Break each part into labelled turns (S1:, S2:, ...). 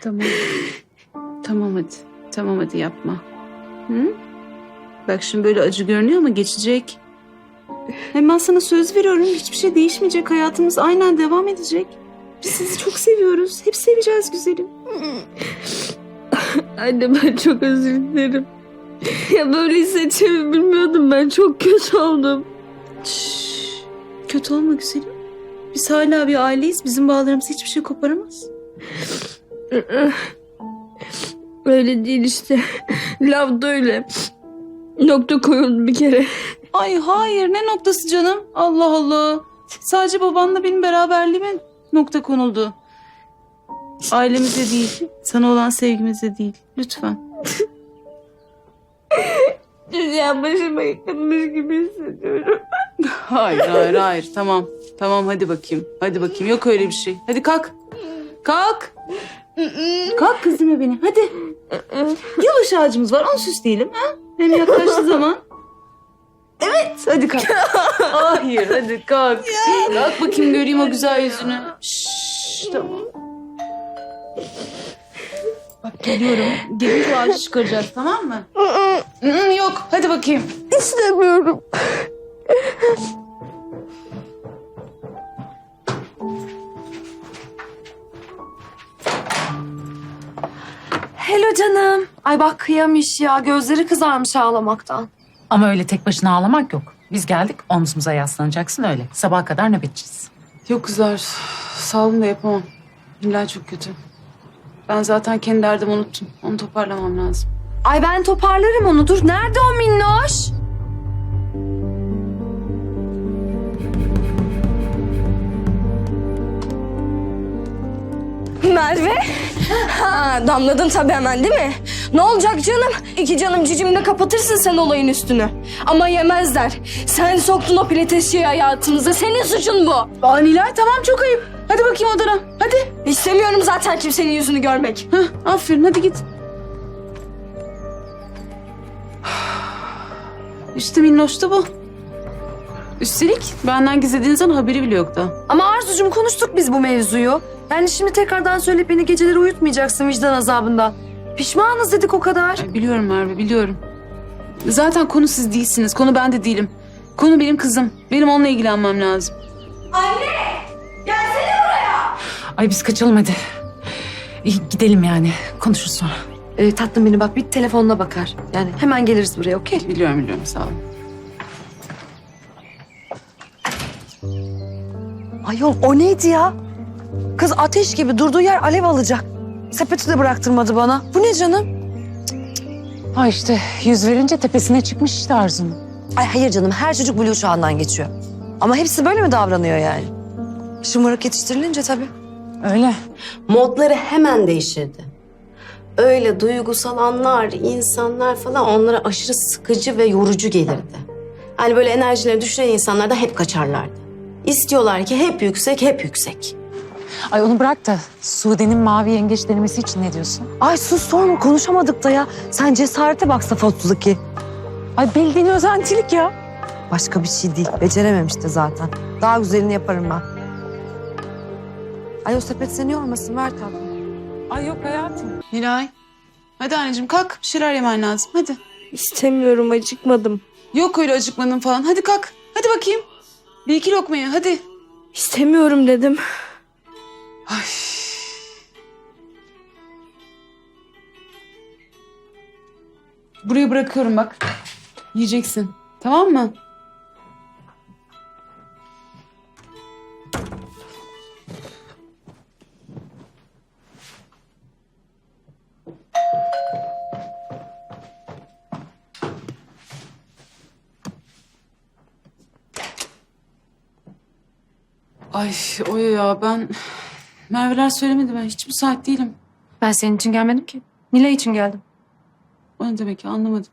S1: Tamam. tamam hadi. Tamam hadi yapma. Hı? Bak şimdi böyle acı görünüyor ama geçecek. Hem ben sana söz veriyorum hiçbir şey değişmeyecek. Hayatımız aynen devam edecek. Biz sizi çok seviyoruz. Hep seveceğiz güzelim.
S2: Anne ben çok özür dilerim. Ya böyle hissedeceğimi bilmiyordum ben. Çok kötü oldum.
S1: Şşş, kötü olma güzelim. Biz hala bir aileyiz. Bizim bağlarımız hiçbir şey koparamaz.
S2: Öyle değil işte. Laf da öyle. Nokta koyuldu bir kere.
S1: Ay hayır ne noktası canım? Allah Allah. Sadece babanla benim beraberliğime nokta konuldu. Ailemize değil, sana olan sevgimize değil. Lütfen.
S2: Dünya başıma yıkılmış gibi hissediyorum.
S1: Hayır, hayır, hayır. Tamam. Tamam hadi bakayım. Hadi bakayım. Yok öyle bir şey. Hadi kalk. Kalk. Kalk kızım beni. Hadi. Yılbaşı ağacımız var. Onu süsleyelim. Ha? Hem yaklaştı zaman. Evet. Hadi kalk. Hayır hadi kalk. Kalk bakayım göreyim o güzel yüzünü. Şşş, tamam. Bak geliyorum. Gelince o ağacı çıkaracağız tamam mı? Yok hadi bakayım.
S2: İstemiyorum. Hello canım. Ay bak kıyamış ya. Gözleri kızarmış ağlamaktan.
S3: Ama öyle tek başına ağlamak yok. Biz geldik omzumuza yaslanacaksın öyle. Sabaha kadar nöbetçiyiz.
S1: Yok kızlar. Sağ olun da yapamam. Billahi çok kötü. Ben zaten kendi derdimi unuttum. Onu toparlamam lazım.
S2: Ay ben toparlarım onu. Dur nerede o minnoş?
S4: Merve? Ha, damladın tabii hemen değil mi? Ne olacak canım? İki canım cicimle kapatırsın sen olayın üstünü. Ama yemezler. Sen soktun o pilateşi hayatımıza. Senin suçun bu.
S1: Aa Nilay tamam çok ayıp. Hadi bakayım odana. Hadi.
S4: İstemiyorum zaten kimsenin yüzünü görmek.
S1: Hah, aferin hadi git. İşte minnoş da bu. Üstelik benden gizlediğinizden haberi bile yok da.
S2: Ama Arzucuğum konuştuk biz bu mevzuyu. Yani şimdi tekrardan söyleyip beni geceleri uyutmayacaksın vicdan azabından. Pişmanız dedik o kadar.
S1: Biliyorum Merve biliyorum. Zaten konu siz değilsiniz. Konu ben de değilim. Konu benim kızım. Benim onunla ilgilenmem lazım.
S3: Ay biz kaçalım hadi. İyi, gidelim yani. Konuşuruz sonra.
S2: Ee, tatlım beni bak bir telefonuna bakar. Yani hemen geliriz buraya okey?
S1: Biliyorum biliyorum sağ olun.
S5: Ayol o neydi ya? Kız ateş gibi durduğu yer alev alacak. Sepeti de bıraktırmadı bana. Bu ne canım?
S3: Ha işte yüz verince tepesine çıkmış işte Arzu'nun.
S5: Ay hayır canım her çocuk blue çağından geçiyor. Ama hepsi böyle mi davranıyor yani? Şımarık yetiştirilince tabii.
S3: Öyle.
S6: modları hemen değişirdi. Öyle duygusal anlar, insanlar falan onlara aşırı sıkıcı ve yorucu gelirdi. Yani böyle enerjileri düşüren insanlar da hep kaçarlardı. İstiyorlar ki hep yüksek, hep yüksek.
S3: Ay onu bırak da Sude'nin mavi yengeç denemesi için ne diyorsun?
S5: Ay sus sorma konuşamadık da ya. Sen cesarete bak Safa ki.
S3: Ay bildiğin özentilik ya.
S5: Başka bir şey değil. Becerememiş de zaten. Daha güzelini yaparım ben. Ay o sepet seni yormasın ver tatlım.
S3: Ay yok hayatım.
S1: Nilay. Hadi anneciğim kalk. Bir şeyler yemen lazım. Hadi.
S4: İstemiyorum acıkmadım.
S1: Yok öyle acıkmanın falan. Hadi kalk. Hadi bakayım. Bir iki lokmaya hadi.
S4: İstemiyorum dedim.
S1: Ay. Buraya bırakıyorum bak. Yiyeceksin. Tamam mı? Ay Oya ya ben... Merveler söylemedi ben hiç müsait değilim.
S2: Ben senin için gelmedim ki. Nilay için geldim.
S1: O ne demek ki anlamadım.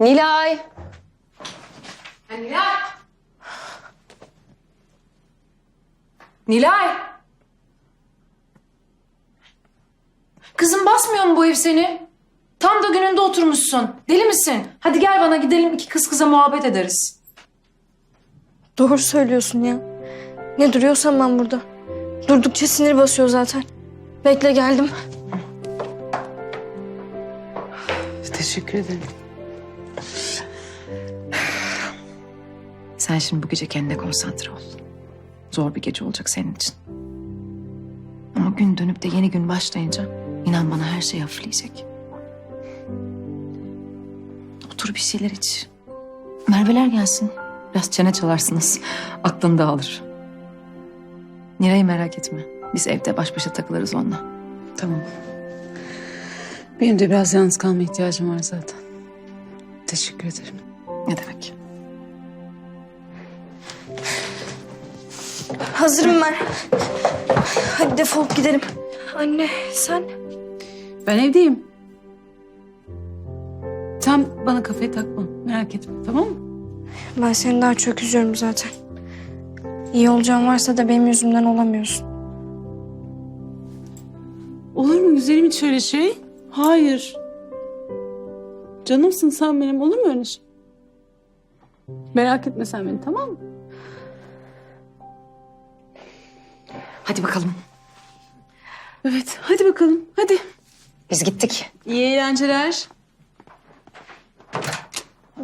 S4: Nilay.
S2: Nilay! Kızım basmıyor mu bu ev seni? Tam da gününde oturmuşsun. Deli misin? Hadi gel bana gidelim iki kız kıza muhabbet ederiz.
S4: Doğru söylüyorsun ya. Ne duruyorsam ben burada. Durdukça sinir basıyor zaten. Bekle geldim.
S1: Teşekkür ederim.
S2: Sen şimdi bu gece kendine konsantre ol. Zor bir gece olacak senin için. Ama gün dönüp de yeni gün başlayınca inan bana her şey hafifleyecek. Otur bir şeyler iç. Merveler gelsin. Biraz çene çalarsınız. Aklın dağılır. Nilay'ı merak etme. Biz evde baş başa takılırız onunla.
S1: Tamam. Benim de biraz yalnız kalma ihtiyacım var zaten. Teşekkür ederim.
S2: Ne demek?
S4: Hazırım ben. Hadi defolup gidelim. Anne sen?
S1: Ben evdeyim. Sen bana kafayı takma. Merak etme tamam mı?
S4: Ben seni daha çok üzüyorum zaten. İyi olacağın varsa da benim yüzümden olamıyorsun.
S1: Olur mu güzelim hiç öyle şey? Hayır. Canımsın sen benim olur mu öyle şey? Merak etme sen beni tamam mı?
S2: Hadi bakalım.
S1: Evet hadi bakalım hadi.
S2: Biz gittik.
S1: İyi eğlenceler.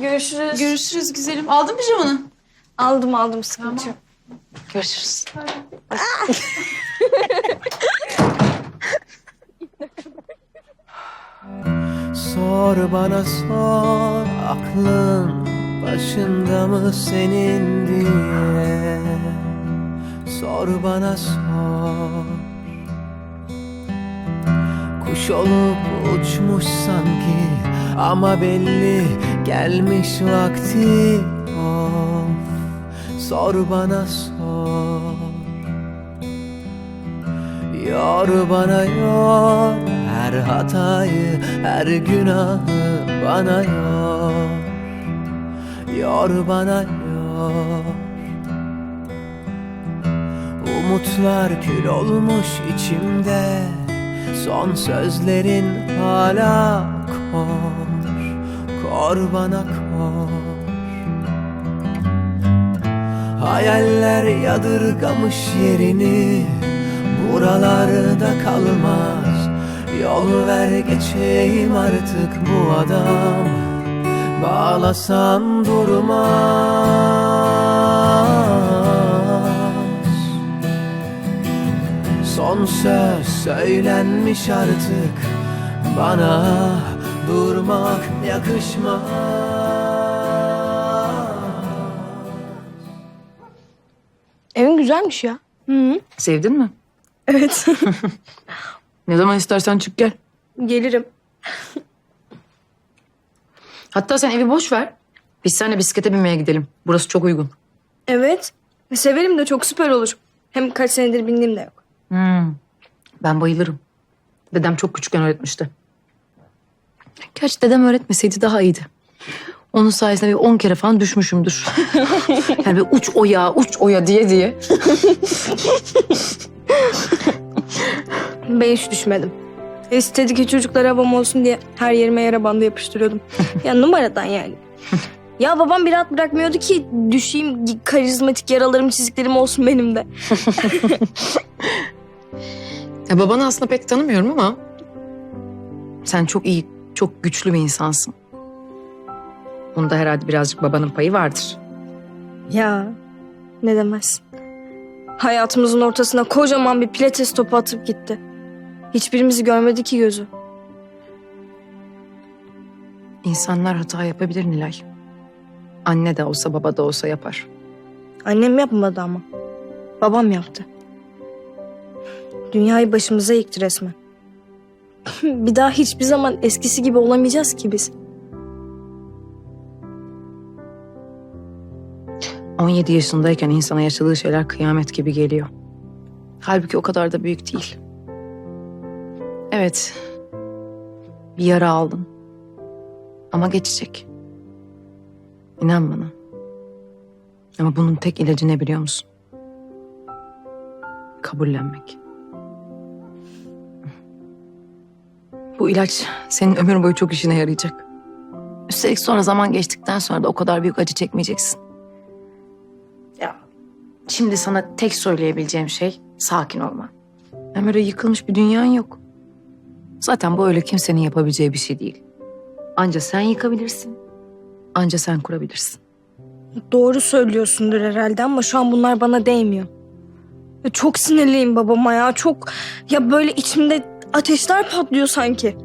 S4: Görüşürüz.
S1: Görüşürüz güzelim. Aldın pijamanı?
S4: aldım aldım sıkıntı yok.
S2: Görüşürüz.
S7: Sor bana sor aklın başında mı senin diye. Sor bana sor. Kuş olup uçmuş sanki ama belli gelmiş vakti Sor bana sor. Yor bana yor. Her hatayı, her günahı bana yor. Yor bana yor. Umutlar kül olmuş içimde. Son sözlerin hala kor. Kor bana kor Hayaller yadırgamış yerini Buralarda kalmaz. Yol ver geçeyim artık bu adam Bağlasan durmaz. Son söz söylenmiş artık Bana durmak yakışmaz
S4: Evin güzelmiş ya. Hı
S2: Sevdin mi?
S4: Evet.
S2: Ne zaman istersen çık gel.
S4: Gelirim.
S2: Hatta sen evi boş ver. Biz seninle bisiklete binmeye gidelim. Burası çok uygun.
S4: Evet. Severim de çok süper olur. Hem kaç senedir bindiğim de yok.
S2: Hmm. Ben bayılırım. Dedem çok küçükken öğretmişti. Gerçi dedem öğretmeseydi daha iyiydi. Onun sayesinde bir on kere falan düşmüşümdür. yani bir uç oya, uç oya diye diye.
S4: Ben hiç düşmedim. İstedi ki çocuklar havam olsun diye her yerime yara bandı yapıştırıyordum. ya numaradan yani. Ya babam bir rahat bırakmıyordu ki düşeyim karizmatik yaralarım çiziklerim olsun benim de.
S2: Ya babanı aslında pek tanımıyorum ama... Sen çok iyi, çok güçlü bir insansın. Bunda herhalde birazcık babanın payı vardır.
S4: Ya ne demezsin. Hayatımızın ortasına kocaman bir pilates topu atıp gitti. Hiçbirimizi görmedi ki gözü.
S2: İnsanlar hata yapabilir Nilay. Anne de olsa baba da olsa yapar.
S4: Annem yapmadı ama. Babam yaptı. Dünyayı başımıza yıktı resmen. bir daha hiçbir zaman eskisi gibi olamayacağız ki biz.
S2: 17 yaşındayken insana yaşadığı şeyler kıyamet gibi geliyor. Halbuki o kadar da büyük değil. Evet. Bir yara aldın. Ama geçecek. İnan bana. Ama bunun tek ilacı ne biliyor musun? Kabullenmek. Bu ilaç senin ömür boyu çok işine yarayacak. Üstelik sonra zaman geçtikten sonra da o kadar büyük acı çekmeyeceksin. Şimdi sana tek söyleyebileceğim şey sakin olman. Hem öyle yıkılmış bir dünyan yok. Zaten bu öyle kimsenin yapabileceği bir şey değil. Anca sen yıkabilirsin. Anca sen kurabilirsin.
S4: Doğru söylüyorsundur herhalde ama şu an bunlar bana değmiyor. Ya Çok sinirliyim babama ya. Çok ya böyle içimde ateşler patlıyor sanki.